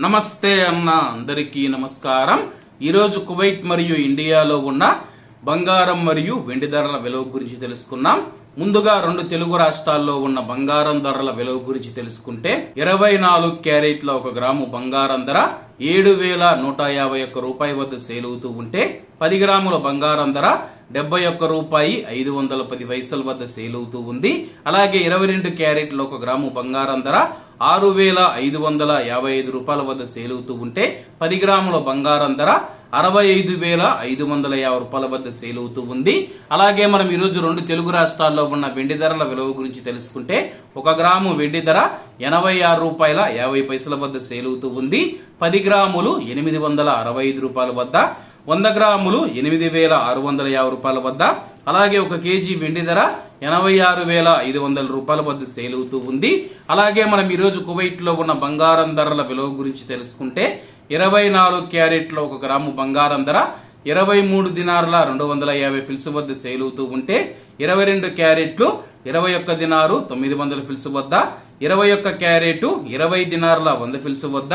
నమస్తే అన్న అందరికీ నమస్కారం. ఈరోజు కువైట్ మరియు ఇండియాలో ఉన్న బంగారం మరియు వెండి ధరల విలువ గురించి తెలుసుకున్నాం ముందుగా రెండు తెలుగు రాష్ట్రాల్లో ఉన్న బంగారం ధరల విలువ గురించి తెలుసుకుంటే ఇరవై నాలుగు క్యారెట్ల ఒక గ్రాము బంగారం ధర ఏడు వేల నూట యాభై ఒక్క రూపాయి వద్ద సేల్ అవుతూ ఉంటే పది గ్రాముల బంగారం ధర డెబ్బై ఒక్క రూపాయి ఐదు వందల పది పైసల వద్ద సేల్ అవుతూ ఉంది. అలాగే ఇరవై రెండు క్యారెట్ల ఒక గ్రాము బంగారం ధర ఆరు వేల ఐదు వందల యాభై ఐదు రూపాయల వద్ద సేల్ అవుతూ ఉంటే పది గ్రాముల బంగారం ధర అరవై ఐదు వేల ఐదు వందల యాభై రూపాయల వద్ద సేల్ అవుతూ ఉంది. అలాగే మనం ఈరోజు రెండు తెలుగు రాష్ట్రాల్లో ఉన్న వెండి ధరల విలువ గురించి తెలుసుకుంటే ఒక గ్రాము వెండి ధర ఎనభై ఆరు రూపాయల యాభై పైసల వద్ద సేల్ అవుతూ ఉంది. పది గ్రాములు ఎనిమిది వందల అరవై ఐదు రూపాయల వద్ద వంద గ్రాములు ఎనిమిది వేల ఆరు వందల యాభై రూపాయల వద్ద అలాగే ఒక కేజీ వెండి ధర ఎనభై ఆరు వేల ఐదు వందల రూపాయల వద్ద సేల్ అవుతూ ఉంది. అలాగే మనం ఈరోజు కువైట్లో ఉన్న బంగారం ధరల విలువ గురించి తెలుసుకుంటే ఇరవై నాలుగు క్యారెట్లో ఒక గ్రాము బంగారం ధర ఇరవై మూడు దినారుల రెండు వందల యాభై ఫిల్స్ వద్ద సేల్ అవుతూ ఉంటే ఇరవై రెండు క్యారెట్లు ఇరవై ఒక్క దినారు తొమ్మిది వందల ఫిల్స్ వద్ద ఇరవై ఒక్క క్యారెట్ ఇరవై దినారుల వంద ఫిల్స్ వద్ద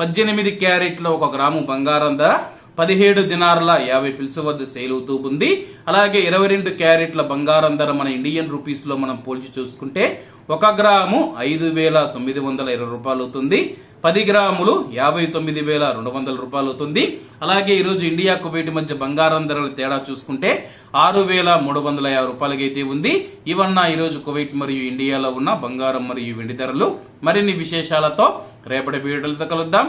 పద్దెనిమిది క్యారెట్లో ఒక గ్రాము బంగారం ధర పదిహేడు దినారుల యాభై ఫిల్స్ వద్ద సేల్ అవుతూ ఉంది. అలాగే ఇరవై రెండు క్యారెట్ల బంగారం ధర మన ఇండియన్ రూపీస్లో మనం పోల్చి చూసుకుంటే ఒక గ్రాము ఐదు వేల తొమ్మిది వందల ఇరవై రూపాయలు అవుతుంది. పది గ్రాములు యాభై తొమ్మిది వేల రెండు వందల రూపాయలు అవుతుంది. అలాగే ఈరోజు ఇండియా కువైట్ మధ్య బంగారం ధరల తేడా చూసుకుంటే ఆరు వేల మూడు వందల యాభై రూపాయలకైతే ఉంది. ఇవన్న ఈరోజు కువైట్ మరియు ఇండియాలో ఉన్న బంగారం మరియు వెండి ధరలు. మరిన్ని విశేషాలతో రేపటి వీడియోలతో కలుద్దాం.